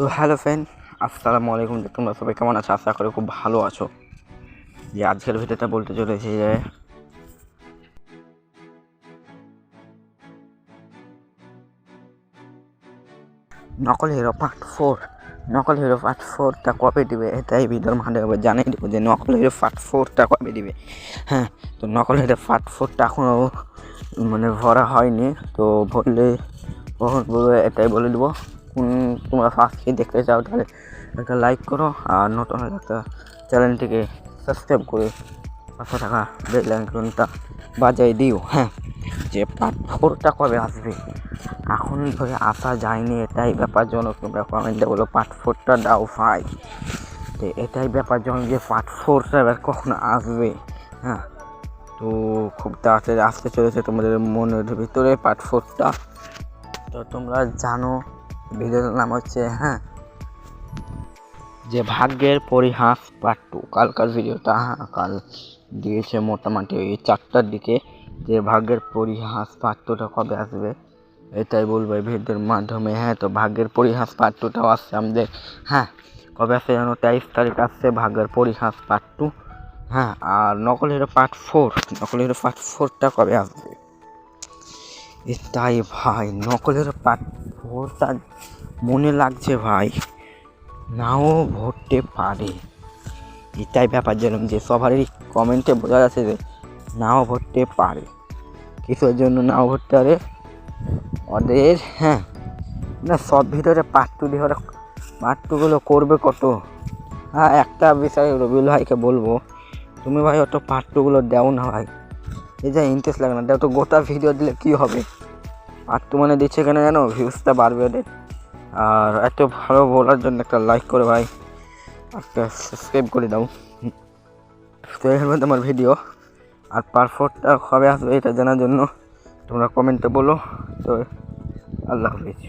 তো hello friend, আসসালামু আলাইকুম। তোমরা সবাই কেমন আছো? আশা করি খুব ভালো আছো। যে আজকের ভিডিওটা বলতে চলেছি যে, নকল হিরো পার্ট ফোর, নকল হিরো পার্ট ফোরটা কবে দিবে? এটাই ভিডিওর মাধ্যমে জানিয়ে দেবো যে নকল হিরো পার্ট ফোরটা কবে দিবে। হ্যাঁ তো নকল হিরো পার্ট ফোরটা এখনও মানে ভরা হয়নি। তো কখন বলবে, এটাই বলে দেবো। তোমরা ফার্স্টকে দেখতে চাও, তাহলে একটা লাইক করো, আর নতুন একটা চ্যানেলটিকে সাবস্ক্রাইব করে পাঁচশো টাকা বেল আইকনটা বাজাই দিও হ্যাঁ। যে পার্ট ফোরটা কবে আসবে, এখন ধরে আসা যায়নি, এটাই ব্যাপার জন্য তোমরা কমেন্টে বলো পার্ট ফোরটা দাও ভাই তো এটাই ব্যাপার জন্য যে পার্ট ফোরটা এবার কখন আসবে হ্যাঁ। তো খুব তাড়াতাড়ি আসতে চলেছে তোমাদের মনের ভিতরে পার্ট ফোরটা তো তোমরা জানো ভিডিওর নাম হচ্ছে হ্যাঁ। যে ভাগ্যের পরিহাস পার্ট টু কালকার ভিডিওটা হ্যাঁ কাল দিয়েছে মোটামুটি ওই চারটার দিকে, যে ভাগ্যের পরিহাস পার্ট টুটা কবে আসবে, এটাই বলব এই ভিডিওর মাধ্যমে হ্যাঁ তো ভাগ্যের পরিহাস পার্ট টুটাও আসছে আমাদের হ্যাঁ কবে আসছে যেন তেইশ তারিখ আসছে ভাগ্যের পরিহাস পার্ট টু হ্যাঁ আর নকল হিরো পার্ট ফোর নকল হিরো পার্ট ফোরটা কবে আসবে? এটাই ভাই নকলের পার্ট ফোরটা মনে লাগছে ভাই। নাও ভরতে পারে। এটাই ব্যাপার যেরকম যে সবারই কমেন্টে বোঝা যাচ্ছে যে নাও ভরতে পারে। কিসের জন্য নাও ভরতে পারে? ওদের হ্যাঁ। না, সব ভিতরে পার্ট টু দিয়ে ওরা করবে কত? হ্যাঁ একটা বিষয় রবিউল ভাইকে বলব। তুমি ভাই অত পার্ট টুগুলো দাও না ভাই। এই যা ইন্টারেস্ট লাগে না, দাও তো গোটা ভিডিও দিলে কী হবে? তো মানে দিচ্ছে কেন জানো? ভিউজটা বাড়বে ওদের। আর এত ভালো বলার জন্য একটা লাইক করে ভাই। একটা সাবস্ক্রাইব করে দাও। তো এর মধ্যে তোমার ভিডিও আর পারফোর্টটা কবে আসবে এটা জানার জন্য তোমরা কমেন্টে বলো। তো আল্লাহ হাফিজ।